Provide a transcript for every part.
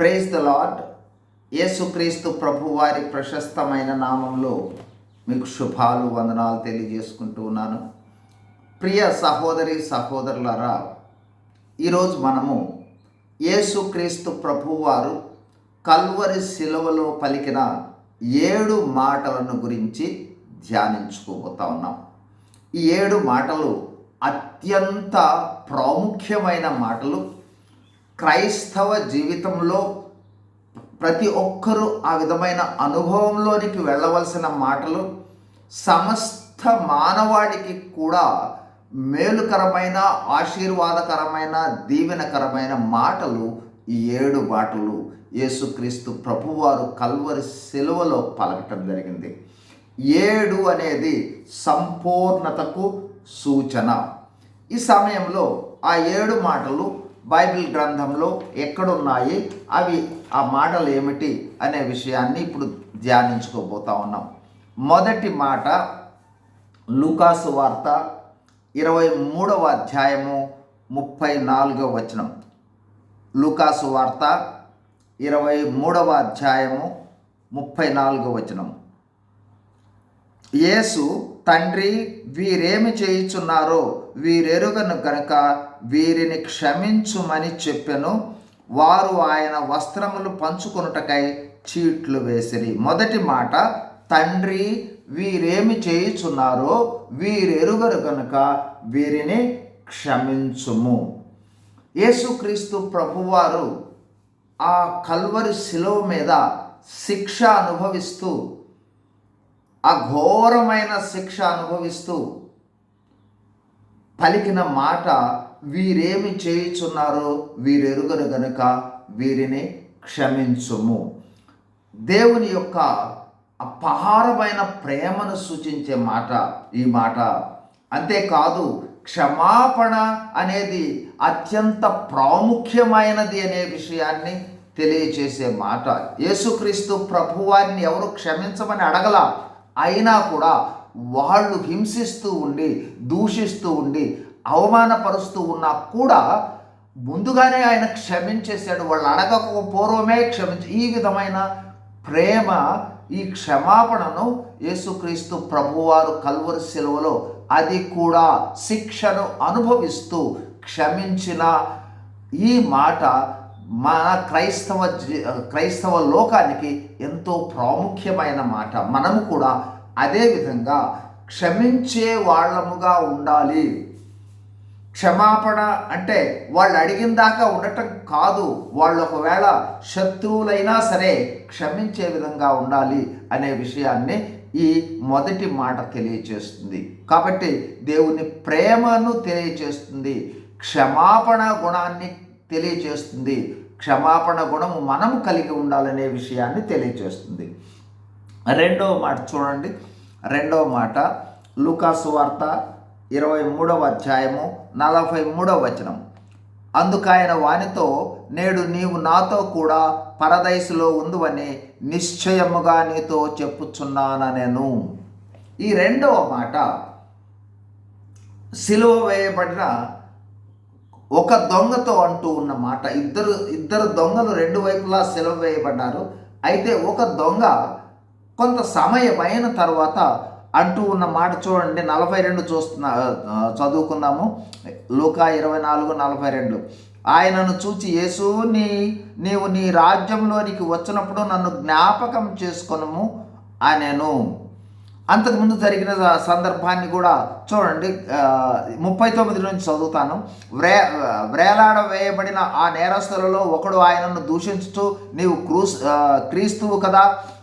Praise the lord యేసుక్రీస్తు ప్రభు వారి ప్రశస్తమైన నామంలో మీకు శుభాలు వందనాలు తెలియజేసుకుంటూ ఉన్నాను. ప్రియ సహోదరి సహోదరులారా ఈరోజు మనము యేసుక్రీస్తు ప్రభువారు కల్వరి శిలువలో పలికిన ఏడు మాటలను గురించి ధ్యానించుకోబోతా ఉన్నాం. ఈ ఏడు మాటలు అత్యంత ప్రాముఖ్యమైన మాటలు. క్రైస్తవ జీవితంలో ప్రతి ఒక్కరూ ఆ విధమైన అనుభవంలోనికి వెళ్ళవలసిన మాటలు సమస్త మానవాడికి కూడా మేలుకరమైన ఆశీర్వాదకరమైన దీవెనకరమైన మాటలు ఈ ఏడు మాటలు యేసుక్రీస్తు ప్రభువారు కల్వరి సెలవులో పలకటం జరిగింది. ఏడు అనేది సంపూర్ణతకు సూచన. ఈ సమయంలో ఆ ఏడు మాటలు బైబిల్ గ్రంథంలో ఎక్కడున్నాయి? అవి ఆ మాటలు ఏమిటి అనే విషయాన్ని ఇప్పుడు ధ్యానించుకోబోతా ఉన్నాం. మొదటి మాట లూకాసు వార్త ఇరవై మూడవ అధ్యాయము ముప్పై నాలుగవ వచనం. లూకాసు వార్త ఇరవై మూడవ అధ్యాయము ముప్పై నాలుగవ వచనం. యేసు తండ్రి వీరేమి చేయుచున్నారో వీరెరుగను కనుక వీరిని క్షమించుమని చెప్పెను. వారు ఆయన వస్త్రములు పంచుకొనుటకై చీట్లు వేసిరి. మొదటి మాట తండ్రి వీరేమి చేయుచున్నారో వీరెరుగరు కనుక వీరిని క్షమించుము. యేసుక్రీస్తు ప్రభువారు ఆ కల్వరి శిలువ మీద శిక్ష అనుభవిస్తూ ఆ ఘోరమైన శిక్ష అనుభవిస్తూ పలికిన మాట వీరేమి చేయుచున్నారో వీరెరుగరు గనుక వీరిని క్షమించుము. దేవుని యొక్క అపారమైన ప్రేమను సూచించే మాట ఈ మాట అంతేకాదు క్షమాపణ అనేది అత్యంత ప్రాముఖ్యమైనది అనే విషయాన్ని తెలియచేసే మాట. యేసుక్రీస్తు ప్రభువారిని ఎవరు క్షమించమని అడగల అయినా కూడా వాళ్ళు హింసిస్తూ ఉండి దూషిస్తూ ఉండి అవమానపరుస్తూ ఉన్నా కూడా ముందుగానే ఆయన క్షమించేశాడు. వాళ్ళు అడగక పూర్వమే క్షమించి ఈ విధమైన ప్రేమ ఈ క్షమాపణను యేసుక్రీస్తు ప్రభువారు కల్వరి సెలవులో అది కూడా శిక్షను అనుభవిస్తూ క్షమించిన ఈ మాట మన క్రైస్తవ జీ- క్రైస్తవ లోకానికి ఎంతో ప్రాముఖ్యమైన మాట. మనము కూడా అదే విధంగా క్షమించే వాళ్ళముగా ఉండాలి. క్షమాపణ అంటే వాళ్ళు అడిగిన దాకా ఉండటం కాదు. వాళ్ళు ఒకవేళ శత్రువులైనా సరే క్షమించే విధంగా ఉండాలి అనే విషయాన్ని ఈ మొదటి మాట తెలియచేస్తుంది. కాబట్టి దేవుని ప్రేమను తెలియచేస్తుంది. క్షమాపణ గుణాన్ని తెలియచేస్తుంది. క్షమాపణ గుణము మనము కలిగి ఉండాలనే విషయాన్ని తెలియచేస్తుంది. రెండవ మాట చూడండి. రెండవ మాట లూకాసు వార్త ఇరవై మూడవ అధ్యాయము నలభై మూడవ వచనం. అందుకైన వానితో నేడు నీవు నాతో కూడా పరదైసులో ఉందువని నిశ్చయముగా నీతో చెప్పుచున్నాన నేను ఈ రెండవ మాట సిలువ వేయబడిన ఒక దొంగతో అంటూ ఉన్న మాట. ఇద్దరు ఇద్దరు దొంగలు రెండు వైపులా సెలవు వేయబడ్డారు. అయితే ఒక దొంగ కొంత సమయం అయిన తర్వాత అంటూ ఉన్న మాట చూడండి నలభై రెండు చూస్తున్నా చదువుకున్నాము చదువుకుందాము. లూకా ఇరవై నాలుగు నలభై రెండు. ఆయనను చూచి యేసుని నీవు నీ రాజ్యంలోనికి వచ్చినప్పుడు నన్ను జ్ఞాపకం చేసుకొనము అనేను. అంతకుముందు జరిగిన సందర్భాన్ని కూడా చూడండి ముప్పై తొమ్మిది నుంచి చదువుతాను. వ్రే వ్రేలాడ వేయబడిన ఆ నేరస్తులలో ఒకడు ఆయనను దూషించుతూ నీవు క్రూస్ క్రీస్తువు కదా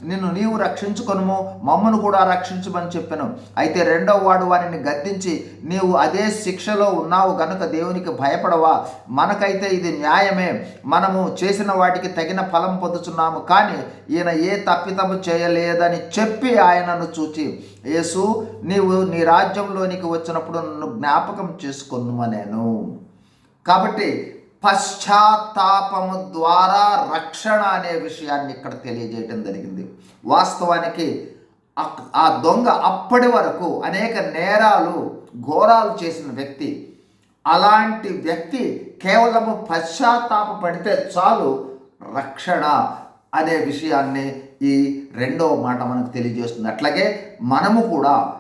నిన్ను నీవు రక్షించుకొనుము మమ్మను కూడా రక్షించమని చెప్పాను. అయితే రెండవ వాడు వారిని గద్దించి నీవు అదే శిక్షలో ఉన్నావు గనుక దేవునికి భయపడవా? మనకైతే ఇది న్యాయమే. మనము చేసిన వాటికి తగిన ఫలం పొందుతున్నాము కానీ ఈయన ఏ తప్పితము చేయలేదని చెప్పి ఆయనను చూచి యేసు నీవు నీ రాజ్యంలోని రాజ్యంలోనికి వచ్చినప్పుడు నన్ను జ్ఞాపకం చేసుకొనుమనేను. కాబట్టి పశ్చాత్తాపము ద్వారా రక్షణ అనే విషయాన్ని ఇక్కడ తెలియజేయటం జరిగింది. వాస్తవానికి ఆ దొంగ అప్పటి వరకు అనేక నేరాలు ఘోరాలు చేసిన వ్యక్తి. అలాంటి వ్యక్తి కేవలము పశ్చాత్తాప పడితే చాలు రక్షణ అనే విషయాన్ని ఈ రెండవ మాట మనకు తెలియజేస్తుంది. అట్లాగే మనము కూడా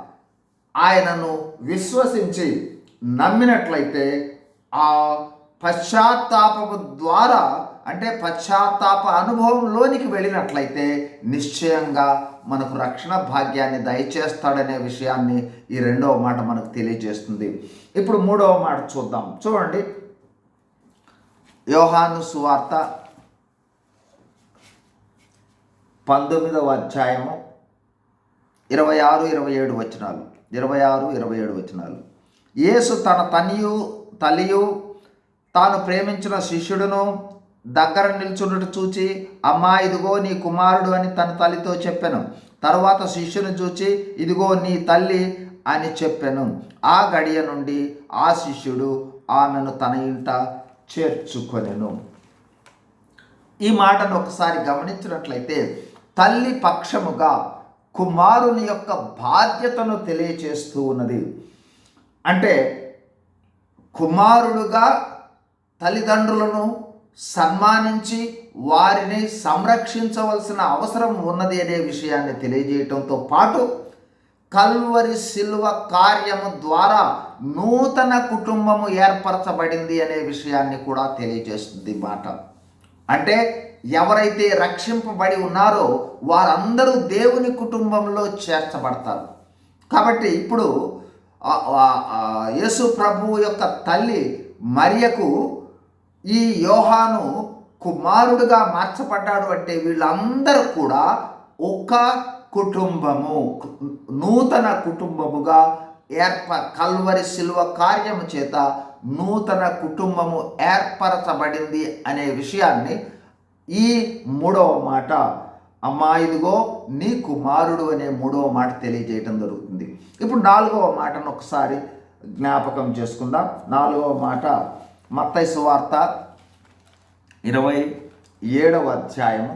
ఆయనను విశ్వసించి నమ్మినట్లయితే ఆ పశ్చాత్తాపము ద్వారా అంటే పశ్చాత్తాప అనుభవంలోనికి వెళ్ళినట్లయితే నిశ్చయంగా మనకు రక్షణ భాగ్యాన్ని దయచేస్తాడనే విషయాన్ని ఈ రెండవ మాట మనకు తెలియజేస్తుంది. ఇప్పుడు మూడవ మాట చూద్దాం. చూడండి. యోహాను సువార్త పంతొమ్మిదవ అధ్యాయము ఇరవై ఆరు ఇరవై ఏడు వచనాలు. ఇరవై ఆరు ఇరవై ఏడు వచనాలు. యేసు తన తనియు తలియు తాను ప్రేమించిన శిష్యుడును దగ్గర నిల్చున్నట్టు చూచి అమ్మా ఇదిగో నీ కుమారుడు అని తన తల్లితో చెప్పాను. తర్వాత శిష్యుని చూచి ఇదిగో నీ తల్లి అని చెప్పాను. ఆ గడియ నుండి ఆ శిష్యుడు ఆమెను తన ఇంట చేర్చుకొనెను. ఈ మాటను ఒకసారి గమనించినట్లయితే తల్లి పక్షముగా కుమారుని యొక్క బాధ్యతను తెలియచేస్తూ ఉన్నది. అంటే కుమారుడుగా తల్లిదండ్రులను సన్మానించి వారిని సంరక్షించవలసిన అవసరం ఉన్నది అనే విషయాన్ని తెలియజేయటంతో పాటు కల్వరి శిల్వ కార్యము ద్వారా నూతన కుటుంబము ఏర్పరచబడింది అనే విషయాన్ని కూడా తెలియజేస్తుంది మాట. అంటే ఎవరైతే రక్షింపబడి ఉన్నారో వారందరూ దేవుని కుటుంబంలో చేర్చబడతారు. కాబట్టి ఇప్పుడు యేసు ప్రభు యొక్క తల్లి మరియకు ఈ యోహాను కుమారుడుగా మార్చబడ్డాడు అంటే వీళ్ళందరూ కూడా ఒక కుటుంబము నూతన కుటుంబముగా ఏర్ప కల్వరి శిల్వ కార్యము చేత నూతన కుటుంబము ఏర్పరచబడింది అనే విషయాన్ని ఈ మూడవ మాట అమ్మా ఇదిగో నీ కుమారుడు అనే మూడవ మాట తెలియజేయటం జరుగుతుంది. ఇప్పుడు నాలుగవ మాటను ఒకసారి జ్ఞాపకం చేసుకుందాం. నాలుగవ మాట మత్తయి సువార్త ఇరవై ఏడవ అధ్యాయము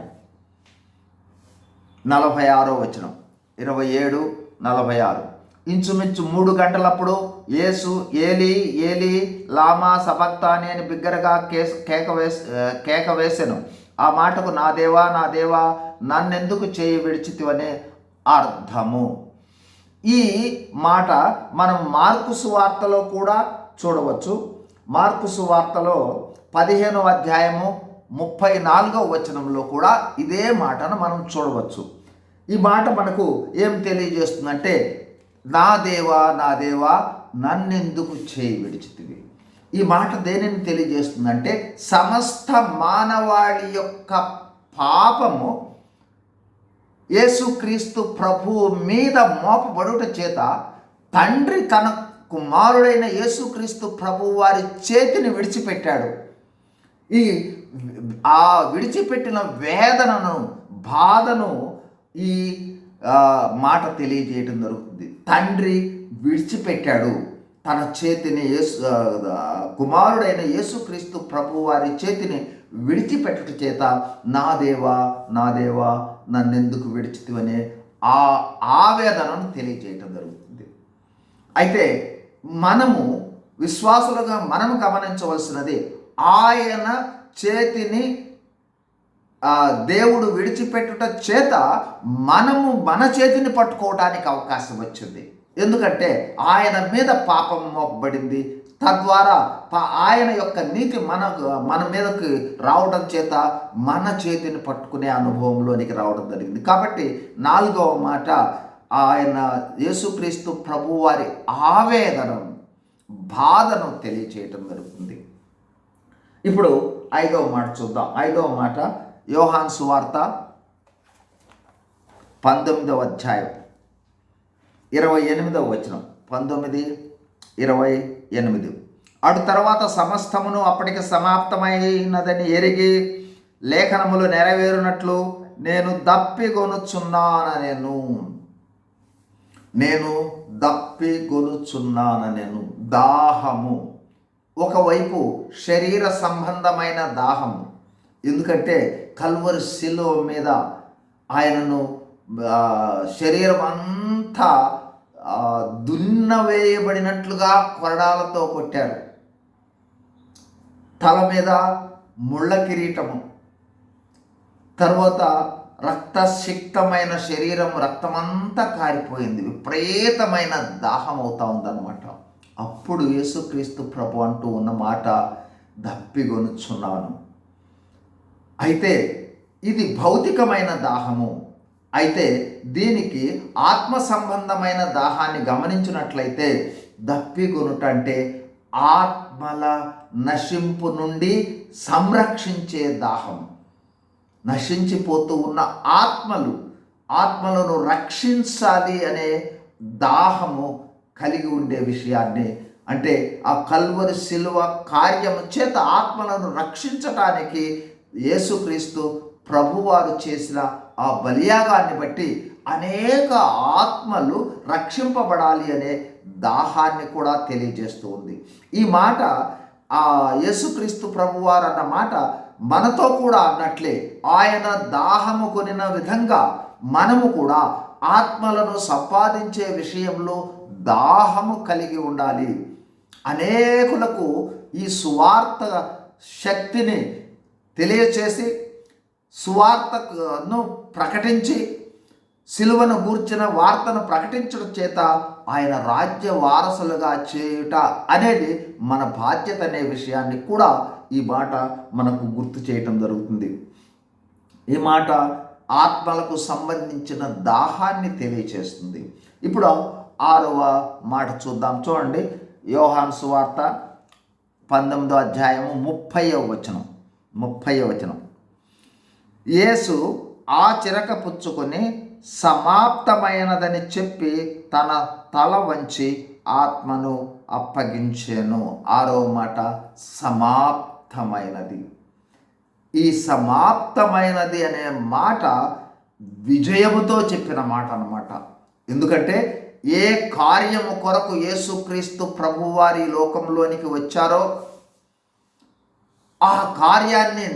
నలభై ఆరో వచనం. ఇరవై ఏడు నలభై ఆరు. ఇంచుమించు మూడు గంటలప్పుడు యేసు ఏలి ఏలి లామా సబక్తాని అని బిగ్గరగా కేస్ కేక వేసి కేక వేసాను. ఆ మాటకు నా దేవా నా దేవా నన్నెందుకు చేయి విడిచితివనే అర్థము. ఈ మాట మనం మార్కు సువార్తలో కూడా చూడవచ్చు. మార్కు సువార్తలో పదిహేనవ అధ్యాయము ముప్పై నాలుగవ వచనంలో కూడా ఇదే మాటను మనం చూడవచ్చు. ఈ మాట మనకు ఏం తెలియజేస్తుందంటే నా దేవా నా దేవా నన్నెందుకు చేయి విడిచితివి? ఈ మాట దేనిని తెలియజేస్తుందంటే సమస్త మానవాళి యొక్క పాపము యేసుక్రీస్తు ప్రభువు మీద మోపబడుట చేత తండ్రి తన కుమారుడైన యేసుక్రీస్తు ప్రభువు వారి చేతిని విడిచిపెట్టాడు. ఈ ఆ విడిచిపెట్టిన వేదనను బాధను ఈ మాట తెలియజేయడం జరుగుతుంది. తండ్రి విడిచిపెట్టాడు. తన చేతిని యేసు కుమారుడైన యేసుక్రీస్తు ప్రభు వారి చేతిని విడిచిపెట్టుట చేత నా దేవా నా దేవా నన్నెందుకు విడిచితివనే ఆ ఆవేదనను తెలియజేయటం జరుగుతుంది. అయితే మనము విశ్వాసులుగా మనము గమనించవలసినది ఆయన చేతిని దేవుడు విడిచిపెట్టుట చేత మనము మన చేతిని పట్టుకోవడానికి అవకాశం వచ్చింది. ఎందుకంటే ఆయన మీద పాపం మోపబడింది. తద్వారా ఆయన యొక్క నీతి మన మన మీదకి రావడం చేత మన చేతిని పట్టుకునే అనుభవంలోనికి రావడం జరిగింది. కాబట్టి నాలుగవ మాట ఆయన యేసుక్రీస్తు ప్రభువారి ఆవేదనం బాధను తెలియచేయటం జరుగుతుంది. ఇప్పుడు ఐదవ మాట చూద్దాం. ఐదవ మాట యోహాన్ సువార్త పంతొమ్మిదవ అధ్యాయం. ఇరవై ఎనిమిదవ వచనం. పంతొమ్మిది ఇరవై ఎనిమిది. అటు తర్వాత సమస్తమును అప్పటికి సమాప్తమైనదని ఎరిగి లేఖనములు నెరవేరునట్లు నేను దప్పిగొనుచున్నాననెను నేను దప్పిగొనుచున్నాననెను దాహము. ఒకవైపు శరీర సంబంధమైన దాహము. ఎందుకంటే కల్వరి శిలువ మీద ఆయనను శరీరం అంతా దున్నవేయబడినట్లుగా కొరడాలతో కొట్టారు తల మీద ముళ్ళ కిరీటము. తర్వాత రక్తసిక్తమైన శరీరం రక్తమంతా కారిపోయింది. విపరీతమైన దాహం అవుతా ఉందన్నమాట. అప్పుడు యేసుక్రీస్తు ప్రభు అంటూ ఉన్న మాట దప్పిగొనుచున్నాను. అయితే ఇది భౌతికమైన దాహము. అయితే దీనికి ఆత్మ సంబంధమైన దాహాన్ని గమనించినట్లయితే దప్పిగొనుట అంటే ఆత్మల నశింపు నుండి సంరక్షించే దాహం. నశించిపోతూ ఉన్న ఆత్మలు ఆత్మలను రక్షించాలి అనే దాహము కలిగి ఉండే విషయాన్ని అంటే ఆ కల్వరి శిలువ కార్యము చేత ఆత్మలను రక్షించటానికి యేసుక్రీస్తు ప్రభువారు చేసిన ఆ బలియాగాన్ని బట్టి అనేక ఆత్మలు రక్షింపబడాలి అనే దాహాన్ని కూడా తెలియజేస్తూ ఉంది. ఈ మాట ఆ యేసుక్రీస్తు ప్రభువారు అన్న మాట మనతో కూడా అన్నట్లే. ఆయన దాహము కొనిన విధంగా మనము కూడా ఆత్మలను సంపాదించే విషయంలో దాహము కలిగి ఉండాలి. అనేకులకు ఈ సువార్త శక్తిని తెలియచేసి సువార్తను ప్రకటించి సిలువను గూర్చిన వార్తను ప్రకటించడం చేత ఆయన రాజ్య వారసులుగా చేయుట అనేది మన బాధ్యత అనే విషయాన్ని కూడా ఈ మాట మనకు గుర్తు చేయటం జరుగుతుంది. ఈ మాట ఆత్మలకు సంబంధించిన దాహాన్ని తెలియచేస్తుంది. ఇప్పుడు ఆరవ మాట చూద్దాం. చూడండి. యోహాన్ సువార్త పంతొమ్మిదో అధ్యాయము ముప్పై వచనం. ముప్పై వచనం. యేసు ఆ చిరక పుచ్చుకొని సమాప్తమైనదని చెప్పి తన తల వంచి ఆత్మను అప్పగించాను. ఆరో మాట సమాప్తమైనది. ఈ సమాప్తమైనది అనే మాట విజయముతో చెప్పిన మాట అనమాట ఎందుకంటే ఏ కార్యము కొరకు యేసుక్రీస్తు ప్రభువారి లోకంలోనికి వచ్చారో ఆ కార్యాన్ని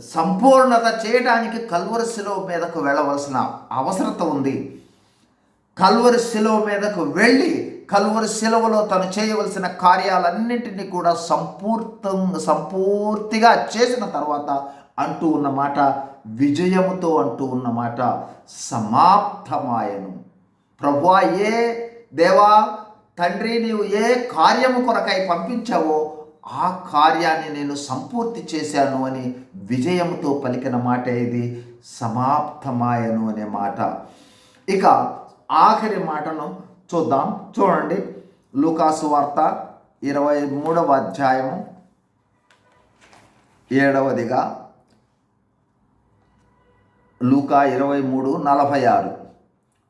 సంపూర్ణత చేయడానికి కల్వరి శిలువ మీదకు వెళ్ళవలసిన అవసరత ఉంది. కల్వరి శిలువ మీదకు వెళ్ళి కల్వరి శిలువలో తను చేయవలసిన కార్యాలన్నింటినీ కూడా సంపూర్తం సంపూర్తిగా చేసిన తర్వాత అంటూ ఉన్న మాట విజయముతో అంటూ ఉన్న మాట సమాప్తమాయను. ప్రభువా ఏ దేవా తండ్రి నీవు ఏ కార్యము కొరకై పంపించావో ఆ కార్యాన్ని నేను సంపూర్తి చేశాను అని విజయంతో పలికిన మాట ఇది సమాప్తమాయను అనే మాట. ఇక ఆఖరి మాటను చూద్దాం. చూడండి. లూకాసు వార్త ఇరవై మూడవ అధ్యాయము ఏడవదిగా లూకా ఇరవై మూడు నలభై ఆరు.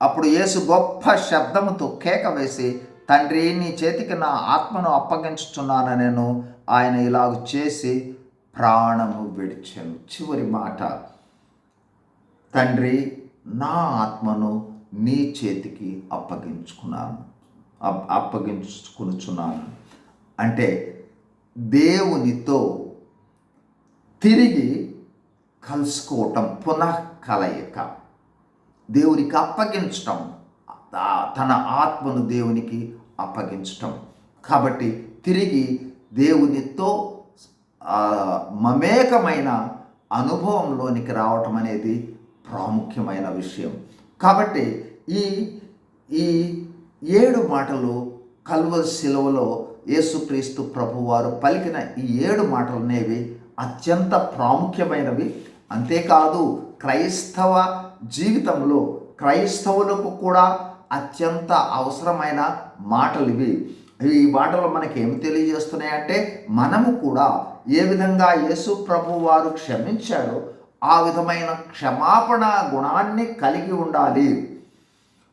అప్పుడు యేసు గొప్ప శబ్దముతో కేక వేసి తండ్రి నీ చేతికి నా ఆత్మను అప్పగించుచున్నాను నేను. ఆయన ఇలాగ చేసి ప్రాణము విడిచాను. చివరి మాట. తండ్రి నా ఆత్మను నీ చేతికి అప్పగించుకున్నాను. అప్- అప్పగించుకునుచున్నాను. అంటే దేవునితో తిరిగి కలుసుకోవటం పునః కలయిక. దేవునికి అప్పగించటం. తన ఆత్మను దేవునికి అప్పగించటం. కాబట్టి తిరిగి దేవునితో మమేకమైన అనుభవంలోనికి రావటం అనేది ప్రాముఖ్యమైన విషయం. కాబట్టి ఈ ఈ ఏడు మాటలు కల్వల్ శిలువలో యేసుక్రీస్తు ప్రభువారు పలికిన ఈ ఏడు మాటలు అనేవి అత్యంత ప్రాముఖ్యమైనవి. అంతేకాదు క్రైస్తవ జీవితంలో క్రైస్తవులకు కూడా అత్యంత అవసరమైన మాటలు ఇవి ఈ మాటలు మనకి ఏమి తెలియజేస్తున్నాయంటే మనము కూడా ఏ విధంగా యేసు ప్రభు వారు క్షమించాడో ఆ విధమైన క్షమాపణ గుణాన్ని కలిగి ఉండాలి.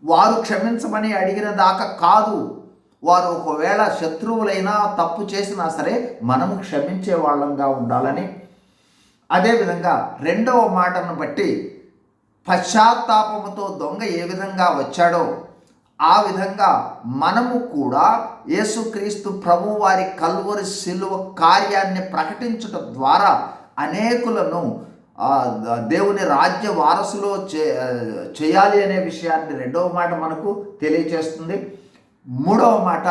వారు క్షమించమని అడిగిన దాకా కాదు. వారు ఒకవేళ శత్రువులైనా తప్పు చేసినా సరే మనము క్షమించే వాళ్ళంగా ఉండాలని. అదేవిధంగా రెండవ మాటను బట్టి పశ్చాత్తాపముతో దొంగ ఏ విధంగా వచ్చాడో ఆ విధంగా మనము కూడా యేసుక్రీస్తు ప్రభు వారి కల్వరి శిలువ కార్యాన్ని ప్రకటించడం ద్వారా అనేకులను దేవుని రాజ్య వారసులో చే చేయాలి అనే విషయాన్ని రెండవ మాట మనకు తెలియచేస్తుంది. మూడవ మాట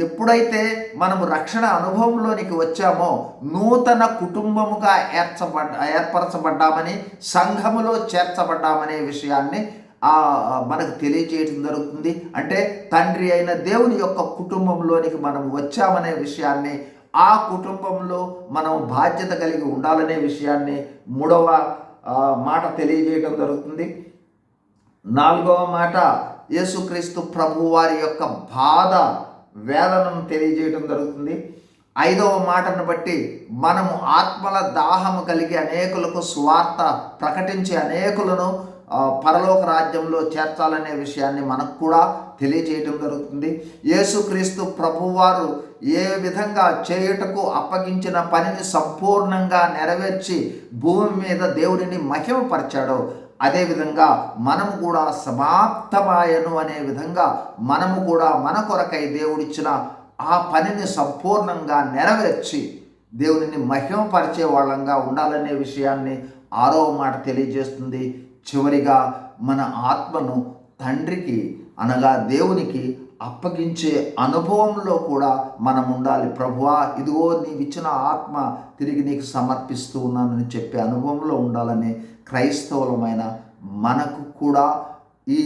ఎప్పుడైతే మనము రక్షణ అనుభవంలోనికి వచ్చామో నూతన కుటుంబముగా ఏర్చబడ్డ ఏర్పరచబడ్డామని సంఘములో చేర్చబడ్డామనే విషయాన్ని మనకు తెలియజేయడం జరుగుతుంది. అంటే తండ్రి అయిన దేవుని యొక్క కుటుంబంలోనికి మనం వచ్చామనే విషయాన్ని ఆ కుటుంబంలో మనం బాధ్యత కలిగి ఉండాలనే విషయాన్ని మూడవ మాట తెలియజేయడం జరుగుతుంది. నాలుగవ మాట యేసుక్రీస్తు ప్రభు వారి యొక్క బాధ వేదనను తెలియజేయడం జరుగుతుంది. ఐదవ మాటను బట్టి మనము ఆత్మల దాహము కలిగి అనేకులకు స్వార్థ ప్రకటించే అనేకులను పరలోక రాజ్యంలో చేర్చాలనే విషయాన్ని మనకు కూడా తెలియజేయడం జరుగుతుంది. యేసుక్రీస్తు ప్రభువారు ఏ విధంగా చేయుటకు అప్పగించిన పనిని సంపూర్ణంగా నెరవేర్చి భూమి మీద దేవుడిని మహిమపరిచాడో అదేవిధంగా మనము కూడా సమాప్తమాయను అనే విధంగా మనము కూడా మన కొరకై దేవుడిచ్చిన ఆ పనిని సంపూర్ణంగా నెరవేర్చి దేవునిని మహిమపరిచే వాళ్ళంగా ఉండాలనే విషయాన్ని ఆరో మాట తెలియజేస్తుంది. చివరిగా మన ఆత్మను తండ్రికి అనగా దేవునికి అప్పగించే అనుభవంలో కూడా మనం ఉండాలి. ప్రభువా ఇదిగో నీవిచ్చిన ఆత్మ తిరిగి నీకు సమర్పిస్తూ ఉన్నానని చెప్పే అనుభవంలో ఉండాలని క్రైస్తవులమైన మనకు కూడా ఈ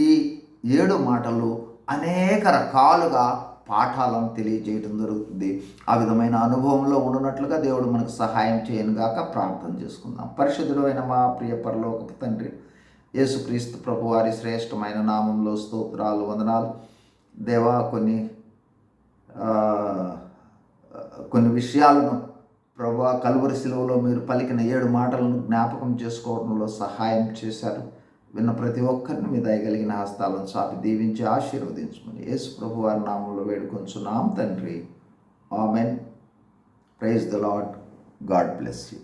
ఏడు మాటలు అనేక రకాలుగా పాఠాలను తెలియజేయడం జరుగుతుంది. ఆ విధమైన అనుభవంలో ఉండనట్లుగా దేవుడు మనకు సహాయం చేయను గాక ప్రార్థన చేసుకుందాం. పరిశుద్ధుడు అయిన మా ప్రియ పరలోకపు తండ్రి యేసుక్రీస్తు ప్రభు వారి శ్రేష్టమైన నామంలో స్తోత్రాలు వందనాలు. దేవా కొన్ని కొన్ని విషయాలను ప్రభు కలువరి శిలువలో మీరు పలికిన ఏడు మాటలను జ్ఞాపకం చేసుకోవడంలో సహాయం చేశారు. విన్న ప్రతి ఒక్కరిని మీ దయగలిగిన హస్తాలను చాపి దీవించి ఆశీర్వదించమని యేసు ప్రభు వారి నామంలో వేడుకొంచున్నాం తండ్రి. Amen. Praise the Lord God bless you.